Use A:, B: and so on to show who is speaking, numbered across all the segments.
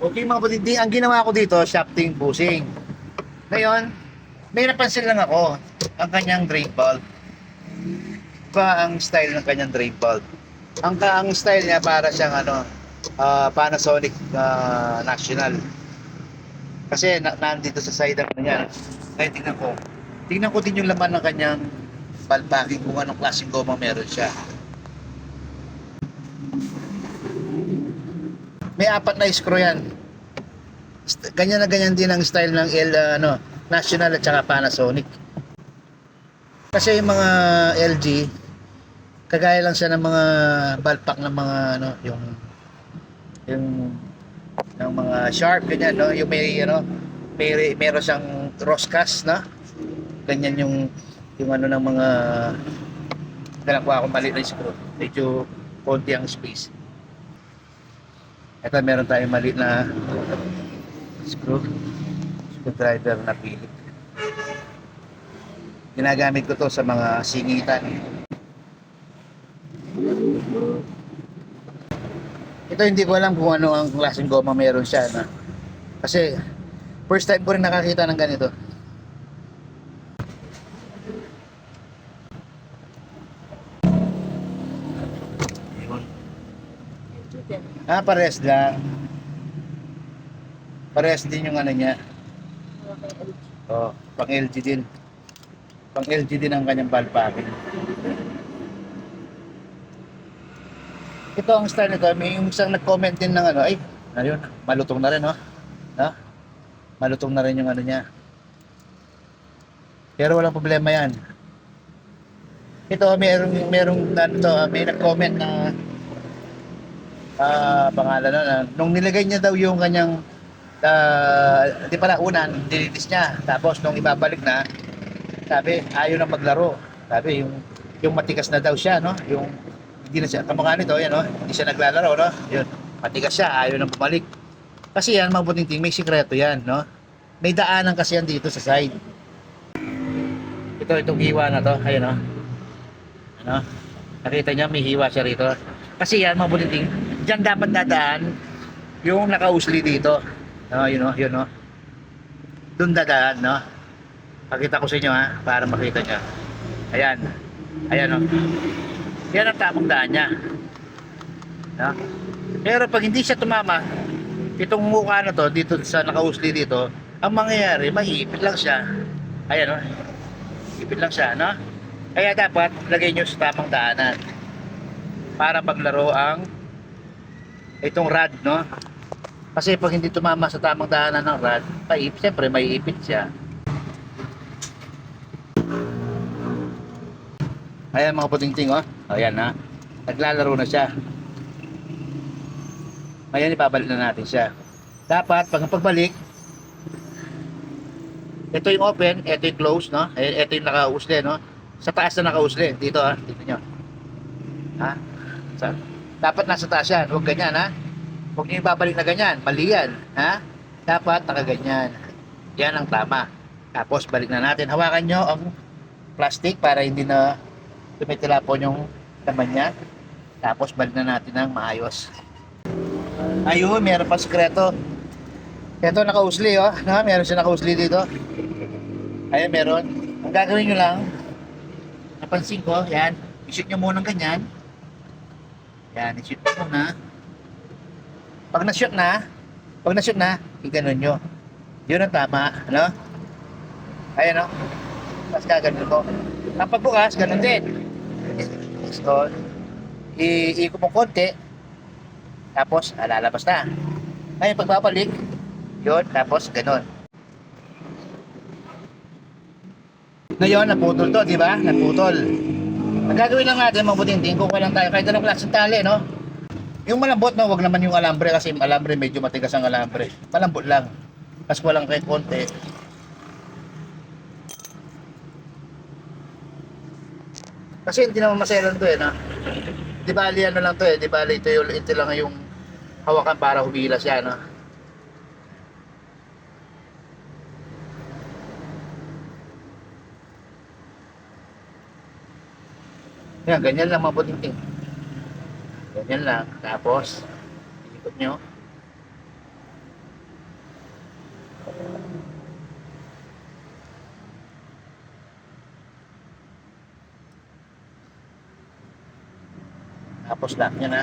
A: Okay mga kapatid, ang ginawa ko dito, shafting bushing. Ngayon, may napansin lang ako, ang kanyang drain bulb. Ba ang style ng kanyang drain bulb? Ang, ang style niya para siyang ano, ah, Panasonic ah, National. Kasi na, nandito sa side ng niya. Kaya tingnan ko. Tingnan ko din yung laman ng kanyang packing kung anong klaseng goma meron siya. May apat na screw yan. Ganyan na ganyan din ang style ng L, uh, ano, National at saka Panasonic. Kasi yung mga LG, kagaya lang siya ng mga bulb pack ng mga ano, yung yung ng mga sharp ganyan no yung may ano may meron siyang roscas na ganyan yung yung ano ng mga dalang ko ako mali na screw medyo konti ang space ito meron tayong mali na screw screwdriver na pilit ginagamit ko to sa mga singitan. Ito hindi ko alam kung ano ang klaseng goma meron siya na kasi first time ko rin nakakita ng ganito ah pares lang pares din yung ano niya. Oh pang LG din. Pang LG din ang kanyang valve ito ang style nito. May yung isang nag-comment din ng ano ay ano yun malutong na rin no no malutong na rin yung ano niya. Pero walang problema yan. Ito merong merong ano to may nag-comment na ah pangalan na nung nilagay niya daw yung kanyang ah, di pala unan dinilis niya. Tapos nung ibabalik na sabi ayaw na maglaro. Sabi yung yung matigas na daw siya no? Yung hindi na siya kamukha nito yan no? Hindi siya naglalaro no? Yun matigas siya ayaw na bumalik. Kasi yan mabuting ting may sikreto yan no? May daanan kasi yan dito sa side. Ito itong hiwa na to ayun no? Ano? Nakita niya may hiwa siya rito. Kasi yan mabuting ting dyan dapat dadaan yung nakausli dito no yun no yun no doon dadaan no pakita ko sa inyo ha para makita niya ayan ayan no yan ang tamang daan niya. No? Pero pag hindi siya tumama, itong mukha na to, dito sa nakausli dito, ang mangyayari, maiipit lang siya. Ayan, no? Ipit lang siya, no? Kaya dapat, lagay nyo sa tamang daanan. Para paglaro ang itong rod, no? Kasi pag hindi tumama sa tamang daanan ng rod, paip, siyempre, maiipit siya. Ayan mga puting-ting oh. Ayan na. Naglalaro na siya. Ayan ipabalik na natin siya. Dapat pag pagbalik ito yung open, ito yung close, no? Eh, Ito yung nakausli, no? Sa taas na nakausli. Dito, ha? Dito nyo. Ha? Sa, dapat nasa taas yan. Huwag ganyan, ha? Huwag nyo ibabalik na ganyan. Mali yan, ha? Dapat nakaganyan. Yan ang tama. Tapos, balik na natin. Hawakan nyo ang plastic para hindi na tumitilapon yung laman niya. Tapos balik na natin ng maayos. Ayun, meron pa sekreto. Ito nakausli oh. No, meron siya nakausli dito. Ayun, meron. Ang gagawin nyo lang, napansin ko, yan, i-shoot nyo muna ng ganyan. Yan, i-shoot nyo muna. Pag na-shoot na, pag na-shoot na, i-ganon nyo. Yun ang tama, ano? Ayan, no? Tapos gaganon mo. Ang pagbukas, ganun din. So, i-iko mo konti, tapos ah, lalabas na. Ngayon, pagbabalik, yun, tapos ganun. Ngayon, naputol to, di ba? Naputol. Ang gagawin lang natin, mabuting-ting, kukuha lang tayo kahit anong klaseng tali, no? Yung malambot, no? Wag naman yung alambre kasi yung alambre, medyo matigas ang alambre. Malambot lang. Tapos walang kahit konti. Kasi hindi naman maselan to eh, na. Di bali ano lang to eh, di bali ito yung, ito lang yung hawakan para humila siya, no? Yan, ganyan lang mabuting ting. Ganyan lang. Tapos, ikot nyo. Tapos lock niya na.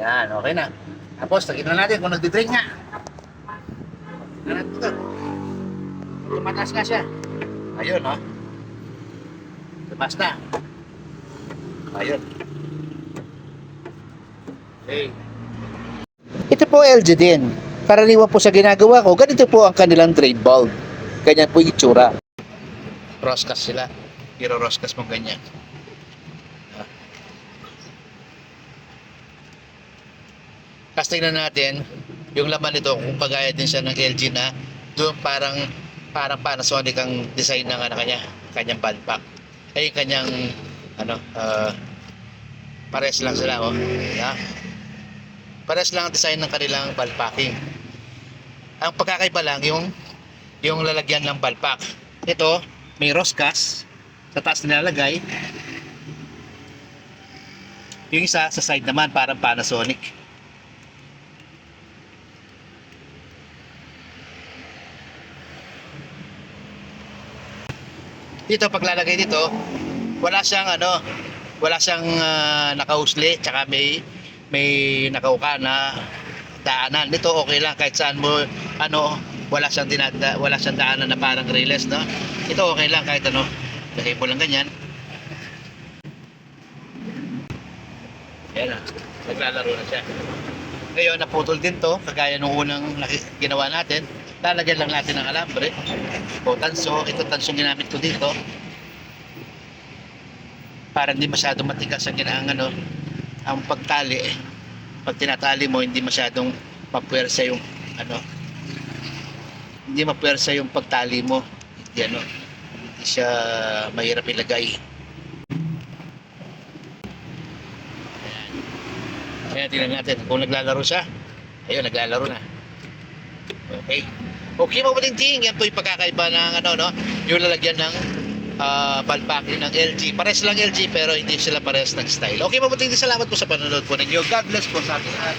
A: Yan, okay na. Tapos, tignan natin kung nagdi-drink nga. Tignan natin ito. Tumataas nga siya. Ayun, oh. Tumaas na. Ayun. Okay. Ito po LG din. Karaniwan po sa ginagawa ko, ganito po ang kanilang drain bulb. Ganyan po yung itsura. Roscas sila. Pero roscas mo ganyan. Ah. Tapos tingnan natin yung laman nito kung pagaya din siya ng LG na doon parang parang Panasonic ang design ng ano kanya, kanyang bulb pack. Ay kanyang ano, uh, pares lang sila oh. Yeah. Pares lang ang design ng kanilang bulb packing. Ang pagkakaiba lang yung yung lalagyan ng bulb pack. Ito, may roscas sa taas nilalagay. Yung isa sa side naman parang Panasonic. Dito paglalagay dito, wala siyang ano, wala siyang uh, nakausli tsaka may may nakauka na daanan. Nito okay lang kahit saan mo ano, wala siyang dinada, wala siyang daanan na parang railers, no? Ito okay lang kahit ano, lagay mo lang ganyan. Ayan na, naglalaro na siya. Ngayon, naputol din to, kagaya nung unang ginawa natin. Lalagyan lang natin ng alambre. O tanso, ito tanso ginamit ko dito. Para hindi masyadong matigas ang ginaang ano, ang pagtali. Pag tinatali mo, hindi masyadong mapuwersa yung ano, hindi mapuwersa yung pagtali mo. Hindi ano, hindi siya mahirap ilagay. Ayan, tingnan natin kung naglalaro siya. Ayun, naglalaro na. Okay. Okay mga ting yan po yung pagkakaiba ng ano, no? Yung lalagyan ng uh, palpacking ng LG. Pares lang LG pero hindi sila pares ng style. Okay mga ting salamat po sa panonood po ninyo. God bless po sa ating lahat.